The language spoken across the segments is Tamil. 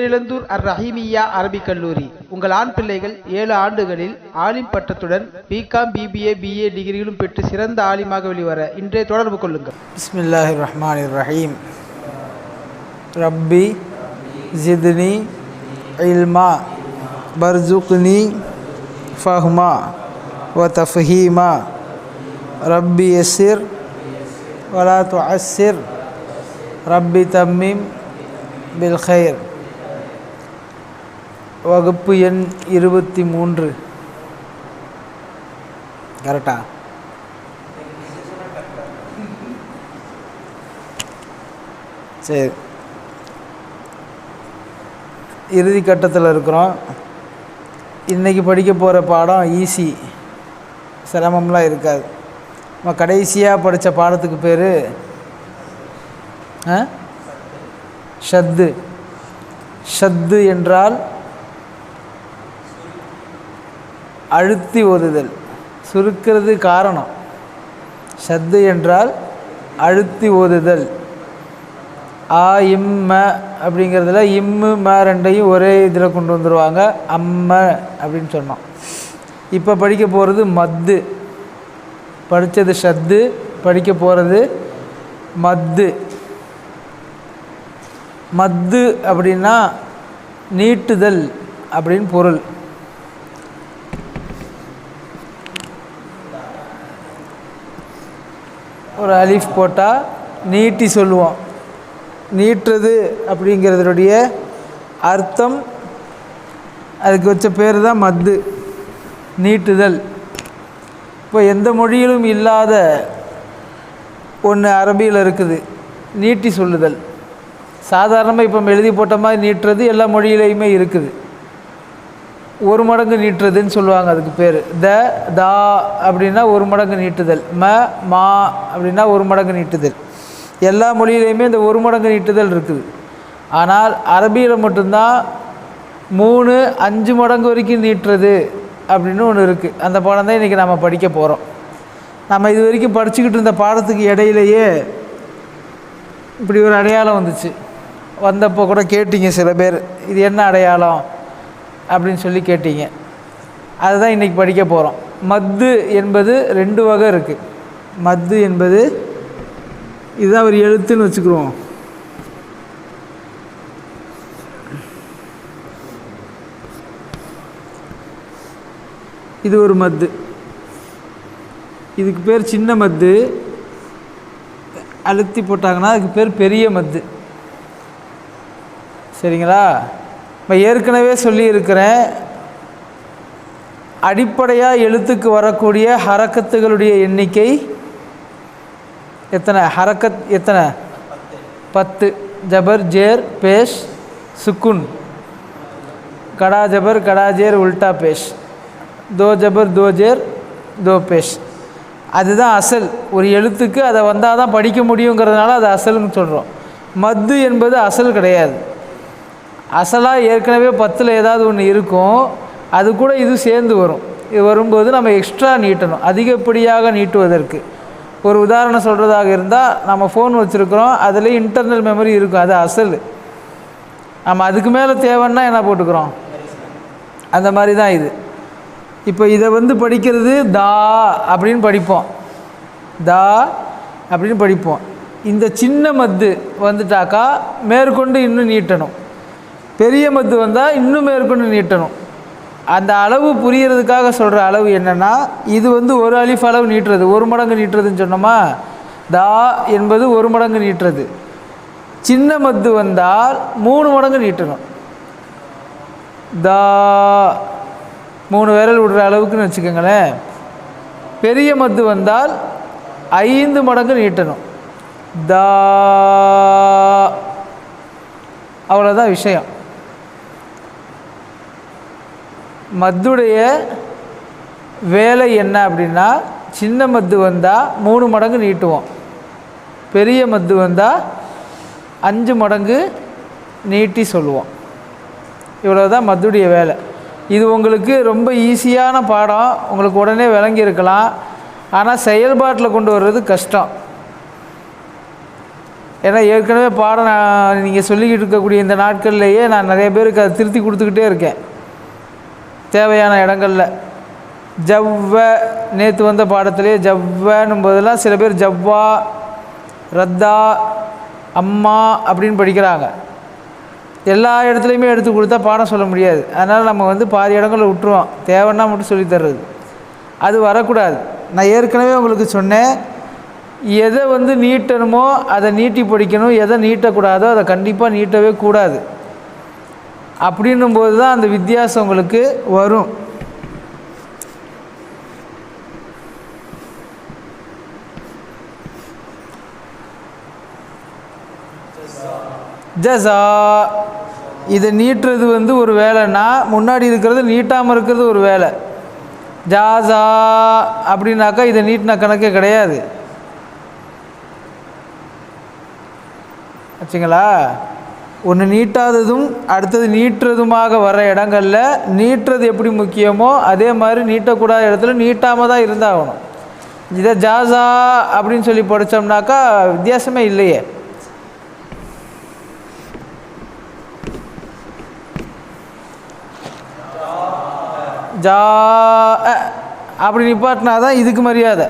பேரிழந்தூர் அர் ரஹீமியா அரபிக் கல்லூரி. உங்கள் ஆண் பிள்ளைகள் ஏழு ஆண்டுகளில் ஆலிம் பட்டத்துடன் பிகாம் பிபிஏ பிஏ டிகிரிகளும் பெற்று சிறந்த ஆலிமாக வெளிவர இன்றைய தொடர்பு கொள்ளுங்கள். பிஸ்மில்லாஹி ரஹ்மான் ரஹீம் ரப்பி ஜித்னி இல்மா பர்ஜுக்னி ஃபஹ்மா வ தஃஹீமா ரப்பி எசிர் வலா துஅஸ்ஸிர் ரப்பி தம்மீம் பில்ஹைர் வகுப்பு எண் இருபத்தி மூன்று. கரெக்டா? சரி. இறுதி கட்டத்தில் இருக்கிறோம். இன்றைக்கி படிக்க போகிற பாடம் ஈஸி சிரமம்லாம் இருக்காது. நம்ம கடைசியாக படித்த பாடத்துக்கு பேர் ஷத்து. ஷத்து என்றால் அழுத்தி ஓதுதல். சுருக்கிறது காரணம். ஷத்து என்றால் அழுத்தி ஓதுதல். ஆ இம்ம அப்படிங்கிறதுல இம்மு ம ரெண்டையும் ஒரே இதில் கொண்டு வந்துடுவாங்க அம்ம அப்படின்னு சொன்னோம். இப்போ படிக்க போகிறது மத்து. படித்தது ஷத்து படிக்க போகிறது மத்து. மத்து அப்படின்னா நீட்டுதல் அப்படின்னு பொருள். ஒரு அலிஃப் போட்டால் நீட்டி சொல்லுவோம் நீட்டுறது அப்படிங்கிறதுடைய அர்த்தம் அதுக்கு வச்ச பேர் தான் மத்து நீட்டுதல். இப்போ எந்த மொழியிலும் இல்லாத ஒன்று அரபியில் இருக்குது நீட்டி சொல்லுதல். சாதாரணமாக இப்போ நம்ம எழுதி போட்ட மாதிரி நீட்டுறது எல்லா மொழியிலையுமே இருக்குது. ஒரு மடங்கு நீட்டுறதுன்னு சொல்லுவாங்க அதுக்கு பேர். த தா அப்படின்னா ஒரு மடங்கு நீட்டுதல். ம மா அப்படின்னா ஒரு மடங்கு நீட்டுதல். எல்லா மொழியிலையுமே இந்த ஒரு மடங்கு நீட்டுதல் இருக்குது. ஆனால் அரபியில் மட்டும்தான் மூணு அஞ்சு மடங்கு வரைக்கும் நீட்டுறது அப்படின்னு ஒன்று இருக்குது அந்த பாடம் தான் இன்றைக்கி நம்ம படிக்க போகிறோம் நம்ம இது வரைக்கும் படிச்சுக்கிட்டு இருந்த பாடத்துக்கு இடையிலையே இப்படி ஒரு அடையாளம் வந்துச்சு. வந்தப்போ கூட கேட்டீங்க சில பேர் இது என்ன அடையாளம்? அப்படின்னு சொல்லி கேட்டீங்க. அதுதான் இன்றைக்கி படிக்க போகிறோம் மத்து என்பது ரெண்டு வகை இருக்குது மத்து என்பது இதுதான் ஒரு எழுத்துன்னு வச்சுக்கிறோம் இது ஒரு மத்து. இதுக்கு பேர் சின்ன மத்து. அழுத்தி போட்டாங்கன்னா அதுக்கு பேர் பெரிய மத்து. சரிங்களா? இப்போ ஏற்கனவே சொல்லியிருக்கிறேன் அடிப்படையாக எழுத்துக்கு வரக்கூடிய ஹரக்கத்துகளுடைய எண்ணிக்கை எத்தனை? ஹரக்கத் எத்தனை? பத்து. ஜபர் ஜேர் பேஷ் சுக்குன். கடா ஜபர் கடா ஜேர் உல்டா பேஷ். தோ ஜபர் தோ ஜேர் தோ பேஷ். அதுதான் அசல். ஒரு எழுத்துக்கு அதை வந்தால் தான் படிக்க முடியுங்கிறதுனால அது அசல்னு சொல்கிறோம் மத்து என்பது அசல் கிடையாது. அசலாக ஏற்கனவே பத்தில் ஏதாவது ஒன்று இருக்கும் அது கூட இது சேர்ந்து வரும். இது வரும்போது நம்ம எக்ஸ்ட்ரா நீட்டணும். அதிகப்படியாக நீட்டுவதற்கு. ஒரு உதாரணம் சொல்கிறதாக இருந்தால் நம்ம ஃபோன் வச்சுருக்குறோம் அதில் இன்டர்னல் மெமரி இருக்கும். அது அசல். நம்ம அதுக்கு மேலே தேவைன்னா என்ன போட்டுக்கிறோம்? அந்த மாதிரி தான் இது. இப்போ இதை வந்து படிக்கிறது தா அப்படின்னு படிப்போம். தா அப்படின்னு படிப்போம். இந்த சின்ன மத்து வந்துட்டாக்கா மேற்கொண்டு இன்னும் நீட்டணும். பெரிய மத்து வந்தால் இன்னும் மேற்கொண்டு நீட்டணும். அந்த அளவு புரியறதுக்காக சொல்கிற அளவு என்னென்னா இது வந்து ஒரு அலிஃப் அளவு நீட்டுறது. ஒரு மடங்கு நீட்டுறதுன்னு சொன்னோமா? தா என்பது ஒரு மடங்கு நீட்டுறது. சின்ன மத்து வந்தால் மூணு மடங்கு நீட்டணும். தா மூணு விரல் விடுற அளவுக்குன்னு வச்சுக்கோங்களேன். பெரிய மத்து வந்தால் ஐந்து மடங்கு நீட்டணும். தா அவ்வளோதான் விஷயம். மத்துடைய வேலை என்ன அப்படின்னா சின்ன மத்து வந்தால் மூணு மடங்கு நீட்டுவோம். பெரிய மத்து வந்தால் அஞ்சு மடங்கு நீட்டி சொல்லுவோம். இவ்வளோ தான் மத்துடைய வேலை. இது உங்களுக்கு ரொம்ப ஈஸியான பாடம். உங்களுக்கு உடனே விளங்கியிருக்கலாம் ஆனால் செயல்பாட்டில் கொண்டு வர்றது கஷ்டம். ஏன்னா ஏற்கனவே பாடம் நான் நீங்கள் சொல்லிக்கிட்டு இருக்கக்கூடிய இந்த நாட்கள்லேயே நான் நிறைய பேருக்கு அதை திருத்தி கொடுத்துக்கிட்டே இருக்கேன். தேவையான இடங்களில். ஜவ்வ நேற்று வந்த பாடத்திலே ஜவ்வன்னும் போதெல்லாம் சில பேர் ஜவ்வா ரத்தா அம்மா அப்படின்னு படிக்கிறாங்க. எல்லா இடத்துலையுமே எடுத்து கொடுத்தா பாடம் சொல்ல முடியாது. அதனால் நம்ம வந்து பாதி இடங்களில் விட்டுருவோம். தேவைன்னா மட்டும் சொல்லித் தர்றது. அது வரக்கூடாது. நான் ஏற்கனவே உங்களுக்கு சொன்னேன். எதை வந்து நீட்டணுமோ அதை நீட்டி படிக்கணும். எதை நீட்டக்கூடாதோ அதை கண்டிப்பாக நீட்டவே கூடாது. அப்படின்னும் போது தான் அந்த வித்தியாசம் உங்களுக்கு வரும். ஜசா இதை நீட்டுறது வந்து ஒரு வேலைன்னா முன்னாடி இருக்கிறது நீட்டாமல் இருக்கிறது ஒரு வேலை. ஜாசா அப்படின்னாக்கா இதை நீட்டின கணக்கே கிடையாது. ஆச்சுங்களா ஒன்று நீட்டாததும் அடுத்தது நீட்டுறதுமாக வர இடங்களில் நீட்டுறது எப்படி முக்கியமோ அதே மாதிரி நீட்டக்கூடாத இடத்துல நீட்டாமல் தான் இருந்தாகணும். இதை ஜாசா அப்படின்னு சொல்லி படித்தோம்னாக்கா வித்தியாசமே இல்லையே. ஜா அப்படி நிப்பாட்டினா தான் இதுக்கு மரியாதை.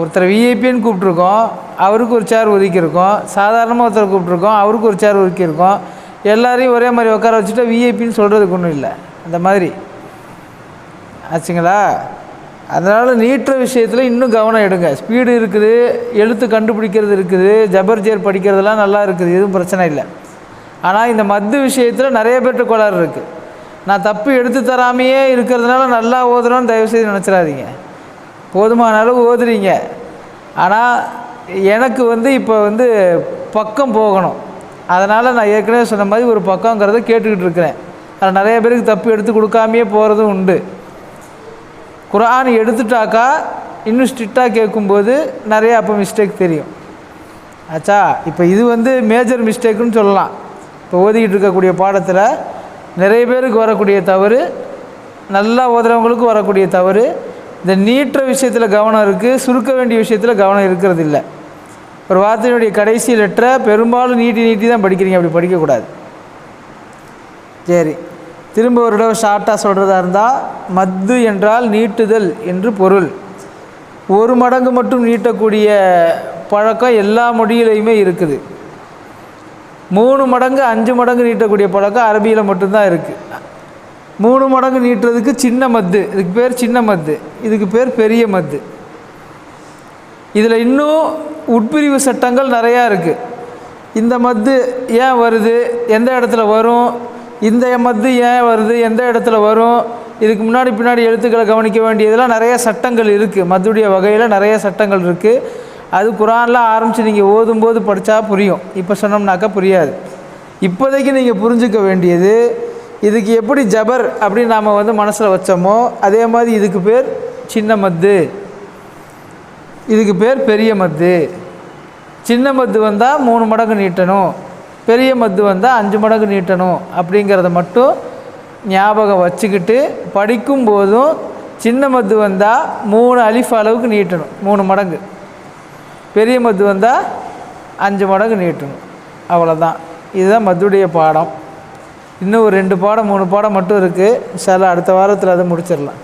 ஒருத்தர் விஐபின்னு கூப்பிட்ருக்கோம் அவருக்கு ஒரு சேர் ஒதுக்கியிருக்கோம். சாதாரணமாக ஒருத்தர் கூப்பிட்ருக்கோம் அவருக்கு ஒரு சேர் ஒதுக்கியிருக்கோம். எல்லாரையும் ஒரே மாதிரி உட்கார வச்சுட்டா விஐபின்னு சொல்கிறதுக்கு ஒன்றும் இல்லை. அந்த மாதிரி. ஆச்சுங்களா? அதனால் நீட்டுற விஷயத்தில் இன்னும் கவனம் எடுங்க. ஸ்பீடு இருக்குது எழுத்து கண்டுபிடிக்கிறது இருக்குது ஜபர் ஜேர் படிக்கிறதெல்லாம் நல்லா இருக்குது எதுவும் பிரச்சனை இல்லை. ஆனால் இந்த மத்து விஷயத்தில் நிறைய பேர்கிட்ட கோளாறு இருக்குது நான் தப்பு எடுத்து தராமையே இருக்கிறதுனால நல்லா ஓதுறோன்னு தயவுசெய்து நினச்சிடாதீங்க. போதுமான அளவு ஓதுறீங்க. ஆனால் எனக்கு வந்து இப்போ வந்து பக்கம் போகணும். அதனால் நான் ஏற்கனவே சொன்ன மாதிரி ஒரு பக்கங்கிறத கேட்டுக்கிட்டு இருக்கிறேன். அது நிறைய பேருக்கு தப்பு எடுத்து கொடுக்காமையே போகிறதும் உண்டு. குரான் எடுத்துட்டாக்கா இன்னும் ஸ்ட்ரிக்டாக கேட்கும்போது நிறைய அப்போ மிஸ்டேக் தெரியும். ஆச்சா இப்போ இது வந்து மேஜர் மிஸ்டேக்குன்னு சொல்லலாம். இப்போ ஓதிக்கிட்டு இருக்கக்கூடிய பாடத்தில் நிறைய பேருக்கு வரக்கூடிய தவறு நல்லா ஓதுறவங்களுக்கு வரக்கூடிய தவறு. இந்த நீட்டுற விஷயத்தில் கவனம் இருக்குது சுருக்க வேண்டிய விஷயத்தில் கவனம் இருக்கிறது இல்லை ஒரு வார்த்தையினுடைய கடைசி லெட்டரை பெரும்பாலும் நீட்டி நீட்டி தான் படிக்கிறீங்க. அப்படி படிக்கக்கூடாது. சரி. திரும்ப ஒரு தடவை ஷார்ட்டாக சொல்கிறதா இருந்தால் மத்து என்றால் நீட்டுதல் என்று பொருள். ஒரு மடங்கு மட்டும் நீட்டக்கூடிய பழக்கம் எல்லா மொழியிலையுமே இருக்குது. மூணு மடங்கு அஞ்சு மடங்கு நீட்டக்கூடிய பழக்கம் அரபியில் மட்டும்தான் இருக்குது மூணு மடங்கு நீட்டுறதுக்கு சின்ன மத்து. இதுக்கு பேர் சின்ன மத்து. இதுக்கு பேர் பெரிய மத்து. இதில் இன்னும் உட்பிரிவு சட்டங்கள் நிறையா இருக்குது இந்த மத்து ஏன் வருது? எந்த இடத்துல வரும்? இந்த மத்து ஏன் வருது? எந்த இடத்துல வரும்? இதுக்கு முன்னாடி பின்னாடி எழுத்துக்களை கவனிக்க வேண்டியதெல்லாம் நிறைய சட்டங்கள் இருக்குது மதுடைய வகையில் நிறைய சட்டங்கள் இருக்குது அது குரான்லாம் ஆரம்பித்து நீங்கள் ஓதும்போது படித்தா புரியும். இப்போ சொன்னோம்னாக்கா புரியாது. இப்போதைக்கு நீங்கள் புரிஞ்சுக்க வேண்டியது இதுக்கு எப்படி ஜபர் அப்படின்னு நாம் வந்து மனசில் வச்சோமோ அதே மாதிரி இதுக்கு பேர் சின்ன மத்து. இதுக்கு பேர் பெரிய மத்து. சின்ன மத்து வந்தால் மூணு மடங்கு நீட்டணும். பெரிய மத்து வந்தால் அஞ்சு மடங்கு நீட்டணும். அப்படிங்கிறத மட்டும் ஞாபகம் வச்சுக்கிட்டு படிக்கும் போதும் சின்ன மத்து வந்தால் மூணு அலிஃப் அளவுக்கு நீட்டணும். மூணு மடங்கு. பெரிய மத்து வந்தால் அஞ்சு மடங்கு நீட்டணும். அவ்வளோதான் இதுதான் மத்துடைய பாடம். இன்னும் ஒரு ரெண்டு பாடம் மூணு பாடம் மட்டும் இருக்குது சில அடுத்த வாரத்தில் அதை முடிச்சிடலாம்.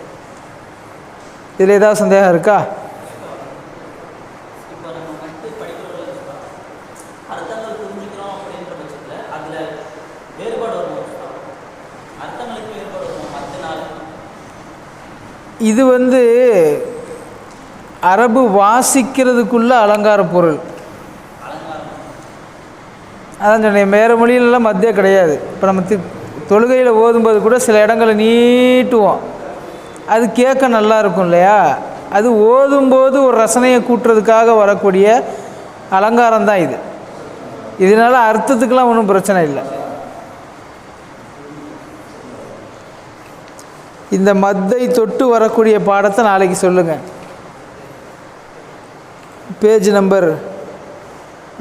இதில் ஏதாவது சந்தேகம் இருக்கா? இது வந்து அரபு வாசிக்கிறதுக்குள்ள அலங்கார பொருள். அதான் சொன்னேன் வேறு மொழியிலலாம் மத்திய கிடையாது. இப்போ நம்ம தி தொழுகையில் ஓதும்போது கூட சில இடங்களை நீட்டுவோம். அது கேட்க நல்லா இருக்கும் இல்லையா? அது ஓதும்போது ஒரு ரசனையை கூட்டுறதுக்காக வரக்கூடிய அலங்காரம் தான் இது. இதனால் அர்த்தத்துக்கெலாம் ஒன்றும் பிரச்சனை இல்லை. இந்த மத்தை தொட்டு வரக்கூடிய பாடத்தை நாளைக்கு சொல்லுங்கள் பேஜ் நம்பர்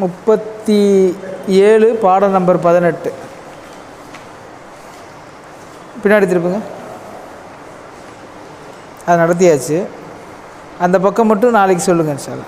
முப்பத்தி ஏழு பாடம் நம்பர் பதினெட்டு. பின்னாடி திருப்புங்க. அது நடத்தியாச்சு. அந்த பக்கம் மட்டும் நாளைக்கு சொல்லுங்கள் சார்